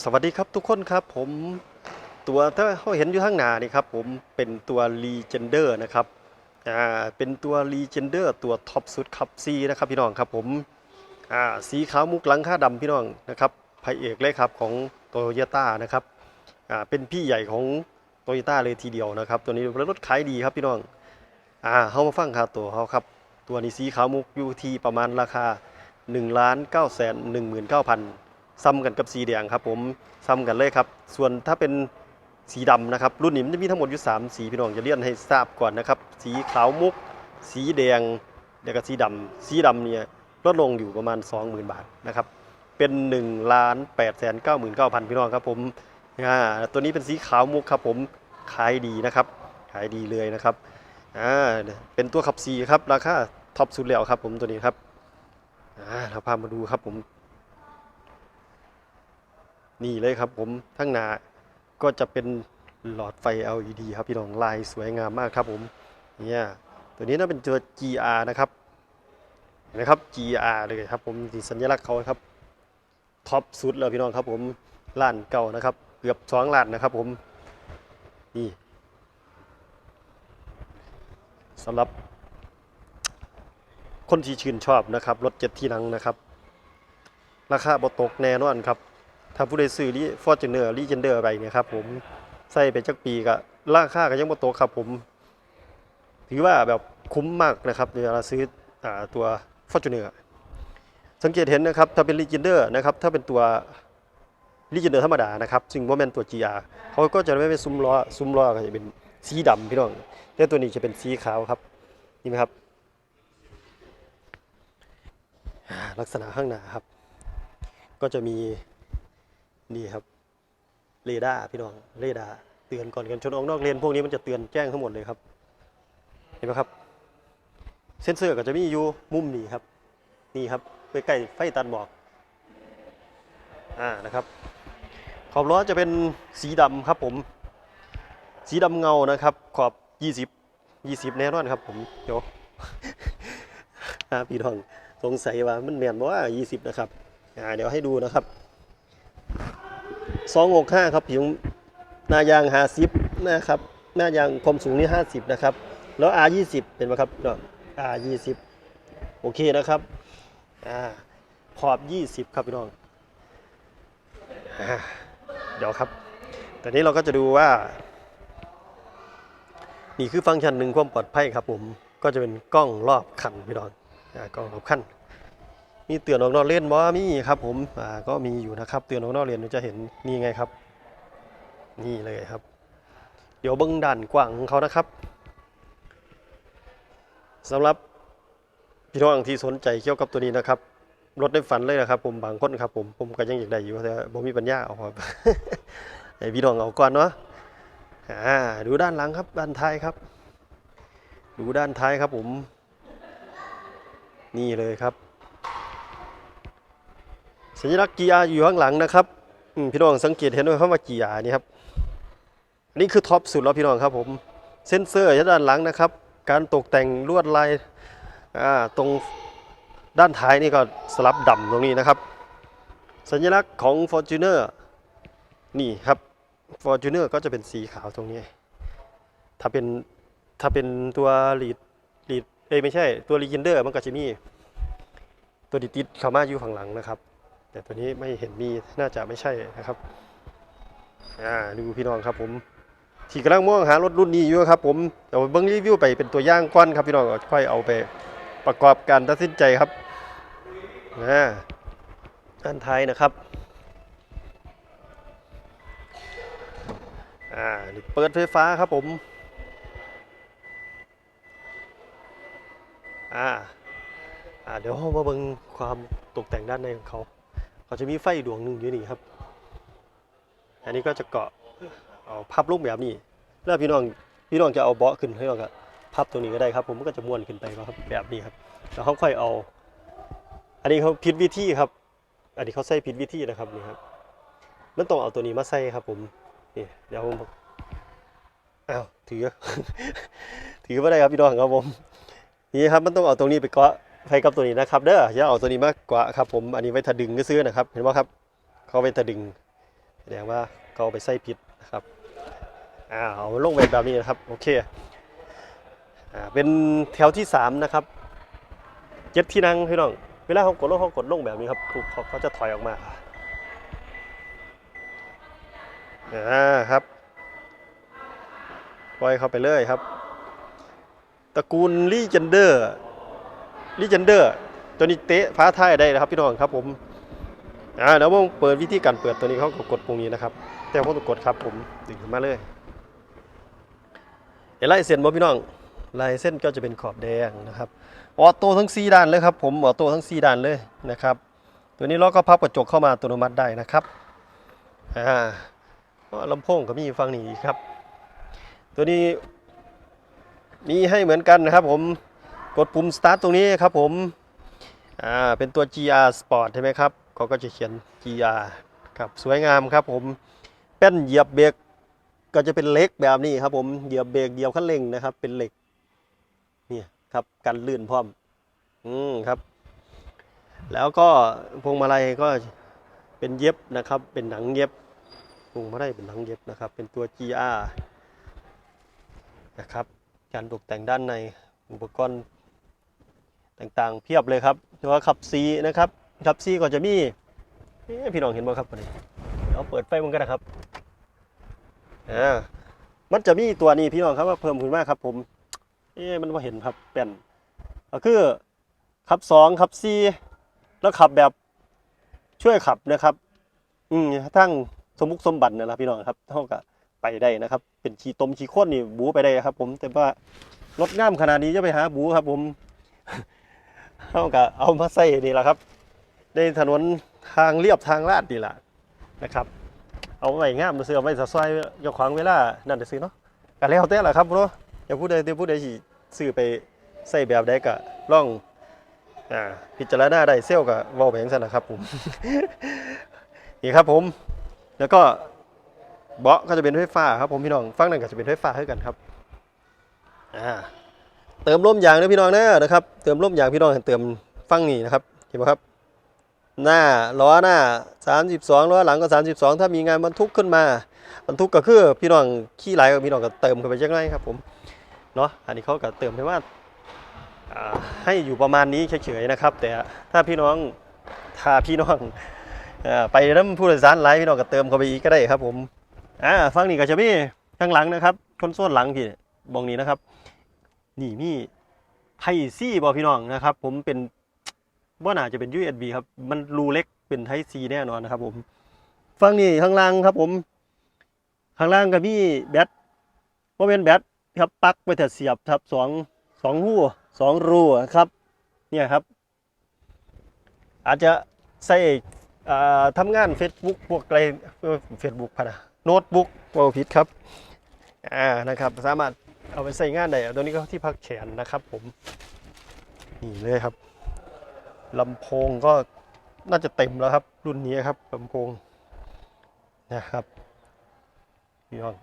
สวัสดีครับทุกคนครับผมตัวถ้าเขาเห็นอยู่ข้างหน้านี่ครับผมเป็นตัว Legender นะครับอ่าเป็นตัว Legender ตัวท็อปสุดครับซีนะครับพี่น้องครับผมอ่าสีขาวมุกหลังค่าดำพี่น้องนะครับพระเอกเลยครับของโตโยต้านะครับอ่าเป็นพี่ใหญ่ของโตโยต้าเลยทีเดียวนะครับ ตัวนี้รถขายดีครับพี่น้องอ่าเขามาฟังค่าตัวเขาครับตัวนี้สีขาวมุกอยู่ที่ประมาณราคา1ล้าน9แสน19,000 ซ้ำกันกับสีแดงครับ ผมซ้ำกันเลยครับ ส่วนถ้าเป็นสีดำนะครับ รุ่นนี้มันจะมีทั้งหมดอยู่3สีพี่น้องจะเรียนให้ทราบก่อนนะครับ สีขาวมุก สีแดงแล้วก็สีดำสีดำเนี่ยลดลงอยู่ประมาณ 20,000 บาทนะครับ เป็น1ล้าน8แสน99,000พี่น้องครับผมอ่าตัวนี้เป็นสีขาวมุกครับผมขายดีนะครับ ขายดีเลยนะครับอ่าเป็นตัวขับสีครับราคาท็อปสุดแล้วครับผมตัวนี้ครับอ่าเราพามาดูครับผม นี่เลยครับผมทั้างหน้าก็จะเป็นหลอดไฟ LED ครับพี่น้องลายสวยงามมากครับผมเนี่ยตัวนี้น่าเป็นตัว GR นะครับเห็นะครับ GR เลยครับผมสัญลักษณ์เขาครับท็อปสุดเลยพี่น้องครับผมล้านเก่านะครับ เกือบสองล้านนะครับผมนี่สำหรับ คนที่ชื่นชอบนะครับรถเจ็ดที่นั่งนะครับ ราคาบตกแน่นอนครับ ถ้าผู้ใดซื้อรีฟอร์จูเนอร์รีเจนเดอร์ไปเนี่ยครับผมใส่ไปจักปีก็ราคาก็ยังบ่ตกครับผม ถือว่าแบบคุ้มมากนะครับเวลาซื้ออ่าตัวฟอร์จูเนอร์สังเกตเห็นนะครับถ้าเป็นรีเจนเดอร์นะครับถ้าเป็นตัวรีเจนเดอร์ธรรมดานะครับซึ่งว่าแม่นตัว GR เขาก็จะไม่เป็นซุ้มล้อซุ้มล้อก็จะเป็นสีดำพี่น้องแต่ตัวนี้จะเป็นสีขาวครับนี่ไหมครับ ลักษณะข้างหน้าครับ ก็จะมี นี่ครับเรดาร์พี่น้องเรดาร์เตือนก่อนกันชนออกนอกเลนพวกนี้มันจะเตือนแจ้งทั้งหมดเลยครับ เห็นไหมครับ เซนเซอร์ก็จะมีอยู่มุมนี้ครับ นี่ครับไปใกล้ไฟตัดหมอกอ่านะครับ ขอบล้อจะเป็นสีดำครับผม สีดำเงานะครับ ขอบ 20 20 แน่นอนครับผมเดี๋ยวพี่น้องสงสัยว่ามันแม่นบ่ว่า20 นะครับอ่าเดี๋ยวให้ดูนะครับ 265 ครับผิวหน้ายาง50นะครับหน้ายางความสูงนี่ 50 นะครับ แล้ว R20 เป็นไหมครับเนาะ R20 โอเคนะครับอ่าขอบ 20 ครับพี่น้องอเดี๋ยวครับตอนนี้เราก็จะดูว่า นี่คือฟังก์ชันหนึ่งความปลอดภัยครับผม ก็จะเป็นกล้องรอบคันพี่น้องอกล้องรอบคัน มีเตือนออกนอกเล่นบ่มีครับผมอ่าก็มีอยู่นะครับเตือนออกนอกเรียนจะเห็นนี่ไงครับ นี่เลยครับ เดี๋ยวเบิ้งด่านกว้างของเขานะครับสำหรับพี่น้องที่สนใจเกี่ยวกับตัวนี้นะครับรถได้ฝันเลยนะครับ ผมบางคนครับ ผมผมก็ยังอยากได้อยู่แต่ผมมีปัญญาเอาครับให้พี่น้องเอาก่อนเนาะอ่าดูด้านหลังครับ ด้านท้ายครับ ดูด้านท้ายครับผม นี่เลยครับ สัญลักษณ์ GR อยู่ข้างหลังนะครับพี่น้องสังเกตเห็นไหมครับว่า GR นี่ครับอันนี่คือท็อปสุดแล้วพี่น้องครับผมเซ็นเซอร์อยู่ด้านหลังนะครับ การตกแต่งลวดลายตรงด้านท้ายนี่ก็สลับดำตรงนี้นะครับ สัญลักษณ์ของ Fortuner นี่ครับ Fortuner ก็จะเป็นสีขาวตรงนี้ ถ้าเป็นถ้าเป็นตัว lead lead เอ้ไม่ใช่ตัว Legender มันก็จะมีตัวดิติดเข้ามาอยู่ข้างหลังนะครับ แต่ตัวนี้ไม่เห็นมีน่าจะไม่ใช่นะครับอ่าดูพี่น้องครับผมที่กำลังมองหารถรุ่นนี้อยู่ครับผมเดี๋ยวเบิ้งรีวิวไปเป็นตัวอย่างก้อนครับพี่น้องค่อยเอาไปประกอบการตัดสินใจครับนะด้านท้ายนะครับอ่าเปิดไฟฟ้าครับผมอ่าอ่าเดี๋ยวมาเบิ่งความตกแต่งด้านในของเขา เขาจะมีไฟดวงหนึ่งอยู่นี่ครับ อันนี้ก็จะเกาะเอาพับลูกแบบนี้ แล้วพี่น้องพี่น้องจะเอาเบาะขึ้นให้เราก็พับตรงนี้ก็ได้ครับ ผมก็จะม้วนขึ้นไปครับแบบนี้ครับแล้วเขาค่อยเอา อันนี้เขาผิดวิธีครับ อันนี้เขาใส่ผิดวิธีนะครับนี่ครับมันต้องเอาตัวนี้มาใส่ครับ ผมนี่เดี๋ยวผมอ้าวถือ ถือไม่ได้ครับพี่น้องครับผมนี่ครับมันต้องเอาตรงนี้ไปเกาะ ไปกับตัวนี้นะครับเด้ออย่าเอาตัวนี้มากกว่าครับผมอันนี้ไว้ถดึงก็ซื้อนะครับ เห็นไหมครับเขาไว้ถดึงแสดงว่าเขาไปใส่ผิดนะครับอ่าเอาลงไปแบบนี้นะครับโอเคอ่าเป็นแถวที่สามนะครับเจ็ดที่นั่งพี่น้องเวลาเขากดลงเขากดลงแบบนี้ครับเขาเขาจะถอยออกมาอ่าครับปล่อยเข้าไปเลยครับ ตระกูลลีเจนเดอร์ ลีเจนเดอร์ ตัวนี้เตะฟ้าท้ายได้นะครับพี่น้องครับผมอ่าเดี๋ยวผมเปิดวิธีการเปิดตัวนี้เขาก็กดปุ่มนี้นะครับ แต่ผมกดครับผมดึงขึ้นมาเลยเห็นลายเส้นบ่พี่น้องลายเส้นก็จะเป็นขอบแดงนะครับออโต้ทั้ง 4 ด้านเลยครับผมออโต้ทั้ง 4 ด้านเลยนะครับ ตัวนี้เราก็พับกระจกเข้ามาอัตโนมัติได้นะครับอ่าลำโพงก็มีฟังนี้ครับ ตัวนี้มีให้เหมือนกันนะครับผม กดปุ่ม start ตรงนี้ครับผมอ่าเป็นตัว GR Sport ใช่ไหมครับเขาก็จะเขียน GR ครับสวยงามครับผมแป้นเหยียบเบรกก็จะเป็นเหล็กแบบนี้ครับผมเหยียบเบรกเหยียบคันเร่งนะครับ เป็นเหล็กนี่ครับกันลื่นพร้อมอืมครับ แล้วก็พวงมาลัยก็เป็นเย็บนะครับ เป็นหนังเย็บพวงมาลัยเป็นหนังเย็บนะครับ เป็นตัว GR นะครับการตกแต่งด้านในอุปกรณ์ ต่างๆ เพียบเลยครับแต่ว่าขับซีนะครับขับซีก็จะมีพี่น้องเห็นบ่ครับวันนี้เอาเปิดไฟมันกันนะครับอ่ามันจะมีตัวนี้พี่น้องครับว่าเพิ่มขึ้นมากครับ ผมเอ๊มันว่าเห็นครับเป็นก็คือขับสองขับซีแล้วขับแบบช่วยขับนะครับ อืมทั้งสมบุกสมบัตินี่นแหละพี่น้องครับเท่ากับไปได้นะครับ เป็นขี่ต้มขี่ข้นนี่บูไปได้ครับ ผมแต่ว่ารถง่ามขนาดนี้จะไปหาบูครับ ผม เอากะเอามาใส่นี่แหละครับ ในถนนทางเรียบทางลาดนี่แหละนะครับ เอาไว้ง่ามมาเสือไว้สะซอยยาขวางเวลานั่นจะซื้อเนาะกันแล้วแต่ละครับเนาะอย่าพูดใดเดี๋ยวพูดใดสิซื้อไปใส่แบบใดก็ล่องอ่าพิจารณาได้เซลกับวอลแบงสันนะครับผมนี่ครับผม แล้วก็เบาะก็จะเป็นไฟฟ้าครับผมพี่น้องฟังนั่นก็จะเป็นไฟฟ้าให้กันครับอ่า เติมลมยางนะพี่น้องนะนะครับเติมลมยางพี่น้องเห็นเติมฟังนี่นะครับเห็นไหมครับ หน้าล้อหน้า 32ล้อหลังก็ 32 ถ้ามีงานบรรทุกขึ้นมาบรรทุกก็คือพี่น้องขี้ไหลกับพี่น้องก็เติมเข้าไปจังไรครับผมเนาะอันนี้เขาก็เติมให้ว่าให้อยู่ประมาณนี้เฉยๆนะครับ แต่ถ้าพี่น้องถ้าพี่น้องอไปน้ำผู้โดยสารไหลายพี่น้องก็เติมเข้าไปอีกก็ได้ครับผมอ่าฟังนี่ก็จะมีข้างหลังนะครับคอนโซลหลังพี่บองนี้นะครับ นี่มีไทซี่บอพี่น้องนะครับ ผมเป็นว่าน่าจะเป็น USB ครับ มันรูเล็กเป็นไทซีแน่นอนนะครับ ผม ฟังนี่ข้างล่างครับ ผม ข้างล่างก็มีแบตว่าเป็นแบตครับปักไปแต่เสียบครับสองสองหูสองรูครับ เนี่ยครับ อาจจะใส่อ่าทำงาน Facebook พวกอะไรเฟซบุ๊กพะนะโน้ตบุ๊กว่าผิดครับอ่านะครับ สามารถ เอาไปใส่งานได้ตัวนี้ก็ที่พักแขนนะครับผม นี่เลยครับลำโพงก็น่าจะเต็มแล้วครับ รุ่นนี้ครับลำโพงนะครับพี่น้อง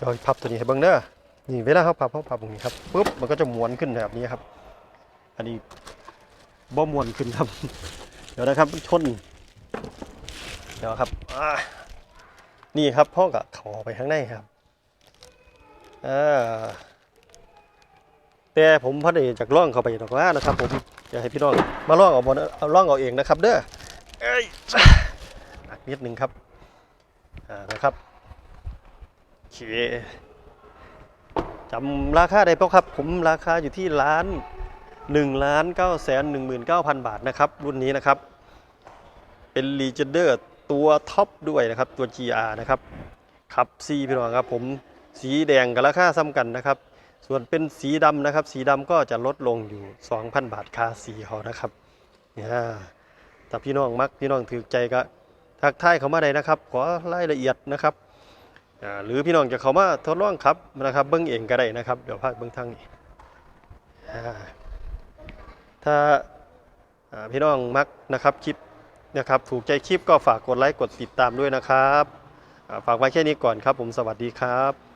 จอยพับตัวนี้ให้เบิ่งเด้อนี่เวลาเขาพับเขาพับตรงนี้ครับปุ๊บมันก็จะม้วนขึ้นแบบนี้ครับ อันนี้บ่ม้วนขึ้นครับ เดี๋ยวนะครับชนเดี๋ยวครับนี่ครับพ่อกับเขาอไปข้างในครับ อ่าแต่ผมพัดเดจากล่องเข้าไปดอกว่านะครับ ผมอยากให้พี่น้องมาล่องเอาบนเอาล่องเอาเองนะครับ เด้อเอ้ยหนักนิดนึงครับอ่านะครับโอเคจำราคาได้ปะครับ ผมราคาอยู่ที่ล้านหนึ่งล้านเก้าแสนหนึ่งหมื่นเก้าพันบาทนะครับ รุ่นนี้นะครับ เป็น Legender ตัวท็อปด้วยนะครับ ตัว GR นะครับขับ C พี่น้องครับผม สีแดงกับราคาซ้ำกันนะครับ ส่วนเป็นสีดำนะครับ สีดำก็จะลดลงอยู่ 2,000 บาทค่าสีเขานะครับเนี่ยแต่พี่น้องมักพี่น้องถือใจก็ทักทายเขามาได้นะครับ ขอรายละเอียดนะครับหรือพี่น้องจะเขามาทดลองครับนะครับเบิ้องเองก็ได้นะครับ เดี๋ยวพาเบิ้งทางนี้ถ้าพี่น้องมักนะครับคลิปนะครับถูกใจคลิปก็ฝากกดไลค์กดติดตามด้วยนะครับ ฝากไว้แค่นี้ก่อนครับ ผมสวัสดีครับ